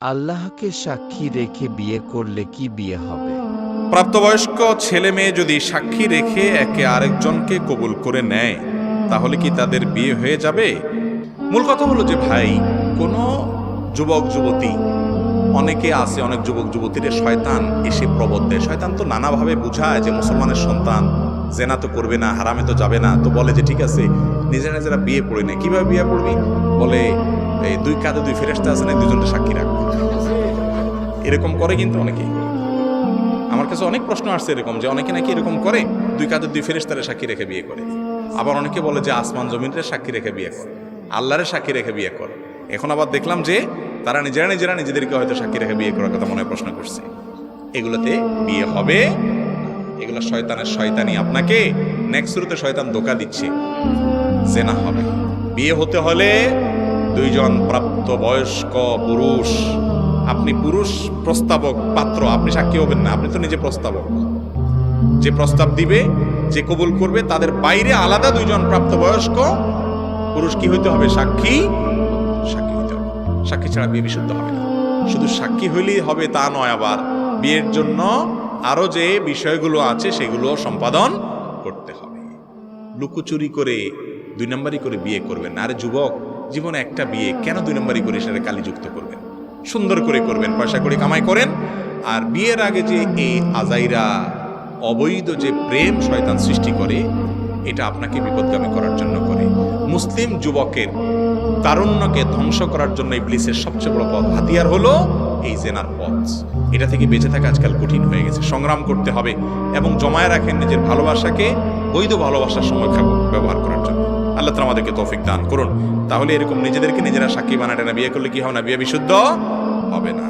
আল্লাহকে সাক্ষী রেখে বিয়ে করলে কি বিয়ে হবে? প্রাপ্তবয়স্ক ছেলে মেয়ে যদি সাক্ষী রেখে একে আরেকজনকে কবুল করে নেয়, তাহলে কি তাদের বিয়ে হয়ে যাবে? মূল কথা হলো যে ভাই, কোনো যুবক, যুবতী, অনেকে আছে, অনেক যুবক যুবতীদের শয়তান এসে প্রবোধ দেয় শয়তান তো নানাভাবে বুঝায় যে মুসলমানের সন্তান জেনা তো করবে না, হারামে তো যাবে না। তো বলে যে, ঠিক আছে, নিজেরা নিজেরা বিয়ে পড়ে নেয় কীভাবে বিয়ে পড়বি বলে এই দুই কাঁধে দুই ফেরেস্তা আছে না দুজনটা সাক্ষী রাখবে। এরকম করে কিন্তু অনেকেই আমার কাছে অনেক প্রশ্ন আসছে এরকম, যে অনেকে নাকি এরকম করে, দুই কাঁধের দুই ফেরেস্তারে সাক্ষী রেখে বিয়ে করে। আবার অনেকে বলে যে আসমান জমিনরে সাক্ষী রেখে বিয়ে করে, আল্লাহরে সাক্ষী রেখে বিয়ে করে। এখন আবার দেখলাম যে তারা নিজেরা নিজেরা নিজেদেরকে হয়তো সাক্ষী রেখে বিয়ে করার কথা মনে প্রশ্ন করছে। এগুলোতে বিয়ে হবে। এগুলো শয়তানের শয়তানি আপনাকে নেক্সট শুরুতে শয়তান ধোকা দিচ্ছে। জেনা হবে। বিয়ে হতে হলে দুইজন প্রাপ্ত বয়স্ক পুরুষ। আপনি পুরুষ প্রস্তাবক, পাত্র, আপনি সাক্ষী হবেন না, আপনি তো নিজে প্রস্তাবক। যে প্রস্তাব দিবে, যে কবুল করবে, তাদের বাইরে আলাদা দুইজন প্রাপ্তবয়স্ক পুরুষ কি হইতে হবে? সাক্ষী সাক্ষী হইতে হবে। সাক্ষী ছাড়া বিয়ে বিশুদ্ধ হবে না। শুধু সাক্ষী হইলেই হবে তা নয় আবার। বিয়ের জন্য আরও যে বিষয়গুলো আছে, সেগুলো সম্পাদন করতে হবে। লুকোচুরি করে, দুই নম্বরই করে বিয়ে করবেন না। আরে যুবক জীবনে একটা বিয়ে কেন দুই নম্বরই করে সেটা কালীযুক্ত করবেন? সুন্দর করে করবেন, পয়সা করে কামাই করেন। আর বিয়ের আগে যে এই আজাইরা অবৈধ যে প্রেম শয়তান সৃষ্টি করে, এটা আপনাকে বিপদগামী করার জন্য করে। মুসলিম যুবকের তারুণ্যকে ধ্বংস করার জন্য এই ইবলিসের সবচেয়ে বড় পথ, হাতিয়ার হলো এই জেনার পথ। এটা থেকে বেঁচে থাকা আজকাল কঠিন হয়ে গেছে, সংগ্রাম করতে হবে এবং জমায় রাখেন নিজের ভালোবাসাকে বৈধ ভালোবাসার সংরক্ষা ব্যবহার করার জন্য। আল্লাহ তালা আমাদেরকে তৌফিক দান করুন। তাহলে এরকম নিজেদেরকে নিজেরা সাক্ষী বানাটে না বিয়ে করলে কি হবে না? বিয়ে বিশুদ্ধ হবে না।